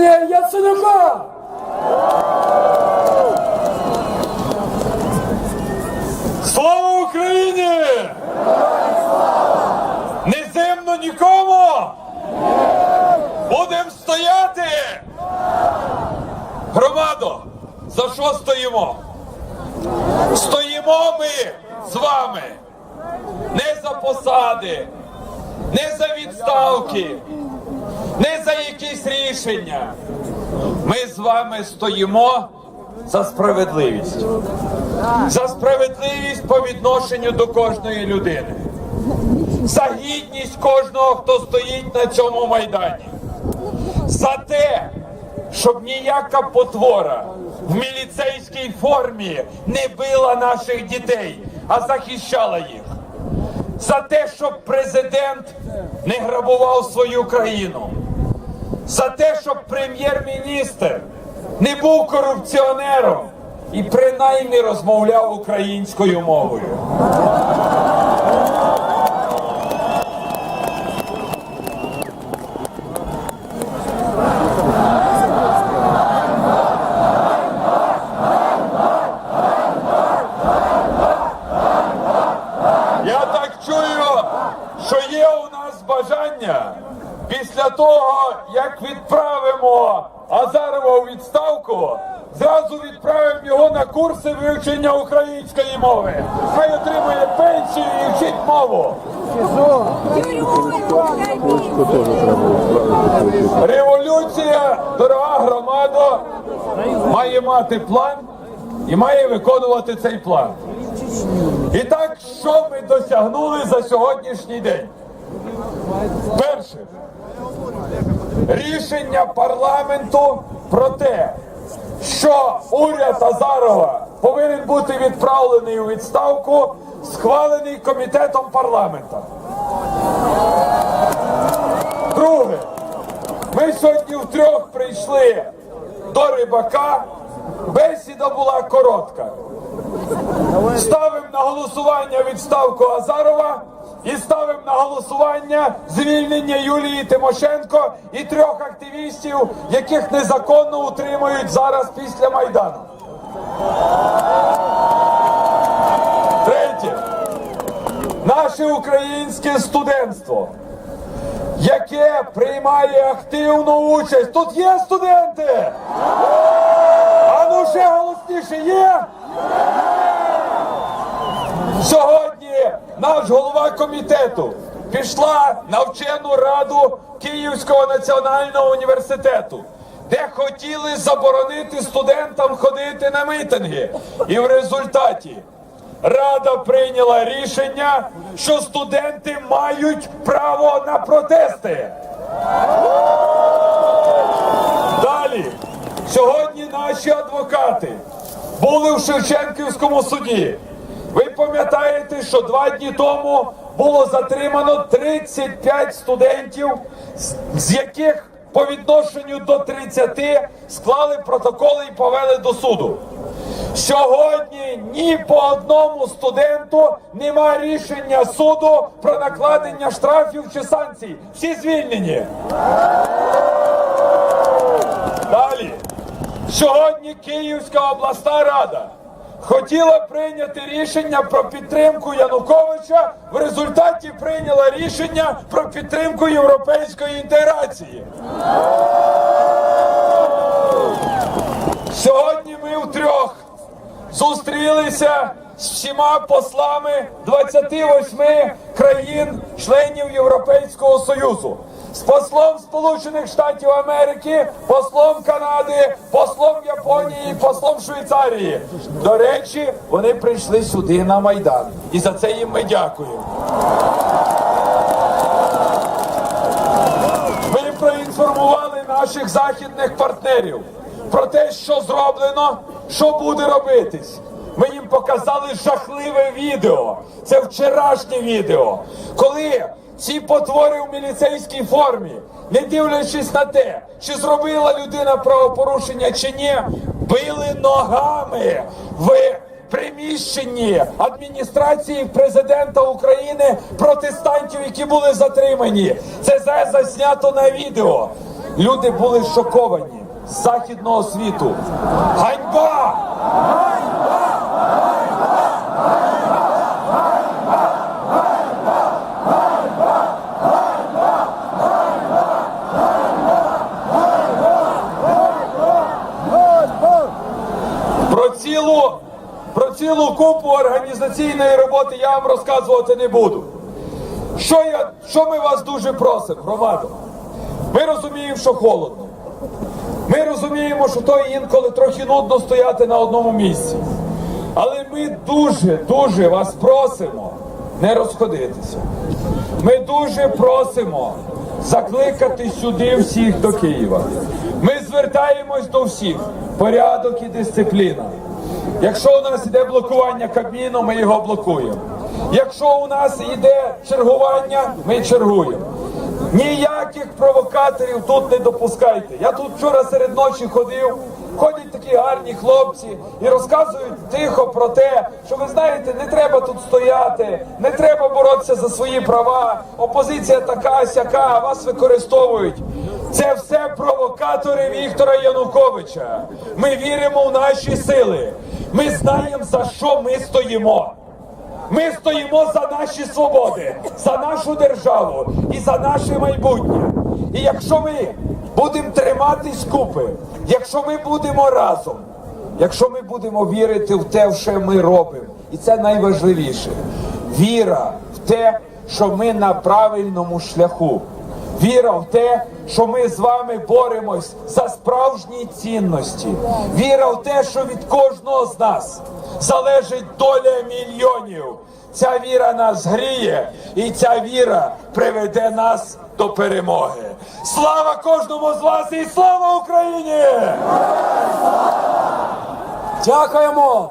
Яценюка! Слава Україні! Не земно нікому! Будем стояти! Громадо, за що стоїмо? Стоїмо ми з вами не за посади, не за відставки, не за якісь рішення. Ми з вами стоїмо за справедливість. За справедливість по відношенню до кожної людини. За гідність кожного, хто стоїть на цьому майдані. За те, щоб ніяка потвора в міліцейській формі не била наших дітей, а захищала їх. За те, щоб президент не грабував свою країну. За те, щоб прем'єр-міністр не був корупціонером і принаймні розмовляв українською мовою. Я так чую, що є у нас бажання після того, як відправимо Азарова у відставку, зразу відправимо його на курси вивчення української мови. Хай отримує пенсію і вчить мову. Революція, дорога громада, має мати план і має виконувати цей план. І так, що ми досягнули за сьогоднішній день? Перше, рішення парламенту про те, що уряд Азарова повинен бути відправлений у відставку, схвалений комітетом парламента. Друге, ми сьогодні втрьох прийшли до рибака. Бесіда була коротка. Ставимо на голосування відставку Азарова і ставимо на голосування звільнення Юлії Тимошенко і трьох активістів, яких незаконно утримують зараз після Майдану. Третє. Наше українське студентство, яке приймає активну участь. Тут є студенти? А ну ще голосніше є? Сьогодні наш голова комітету пішла на вчену раду Київського національного університету, де хотіли заборонити студентам ходити на митинги. І в результаті рада прийняла рішення, що студенти мають право на протести. Далі, сьогодні наші адвокати були в Шевченківському суді. Ви пам'ятаєте, що два дні тому було затримано 35 студентів, з- яких по відношенню до 30 склали протоколи і повели до суду. Сьогодні ні по одному студенту нема рішення суду про накладення штрафів чи санкцій. Всі звільнені. Далі. Сьогодні Київська обласна рада хотіла прийняти рішення про підтримку Януковича. В результаті прийняла рішення про підтримку європейської інтеграції. Сьогодні ми втрьох зустрілися з всіма послами 28 країн-членів Європейського Союзу. З послом Сполучених Штатів Америки, послом Канади, послом Японії, послом Швейцарії. До речі, вони прийшли сюди на Майдан. І за це їм ми дякуємо. Ми проінформували наших західних партнерів про те, що зроблено, що буде робитись. Показали жахливе відео. Це вчорашнє відео, коли ці потвори в міліцейській формі, не дивлячись на те, чи зробила людина правопорушення чи ні, били ногами в приміщенні адміністрації президента України протестантів, які були затримані. Це заснято на відео. Люди були шоковані західного світу. Ганьба! Про цілу, про цілу купу організаційної роботи я вам розказувати не буду. Що, я, що ми вас дуже просимо, громадо? Ми розуміємо, що холодно. Ми розуміємо, що то інколи трохи нудно стояти на одному місці. Але ми дуже, дуже вас просимо не розходитися. Ми дуже просимо закликати сюди всіх до Києва. Ми звертаємось до всіх. Порядок і дисципліна. Якщо у нас йде блокування Кабміну, ми його блокуємо. Якщо у нас йде чергування, ми чергуємо. Ніяких провокаторів тут не допускайте. Я тут вчора серед ночі ходив. Ходять такі гарні хлопці і розказують тихо про те, що ви знаєте, не треба тут стояти, не треба боротися за свої права. Опозиція така сяка, вас використовують. Це все провокатори Віктора Януковича. Ми віримо в наші сили. Ми знаємо за що ми стоїмо. Ми стоїмо за наші свободи, за нашу державу і за наше майбутнє. І якщо ми будемо триматись купи, якщо ми будемо разом, якщо ми будемо вірити в те, що ми робимо, і це найважливіше віра в те, що ми на правильному шляху. Віра в те, що ми з вами боремось за справжні цінності. Віра в те, що від кожного з нас залежить доля мільйонів. Ця віра нас гріє, і ця віра приведе нас до перемоги. Слава кожному з вас і слава Україні! Дякуємо!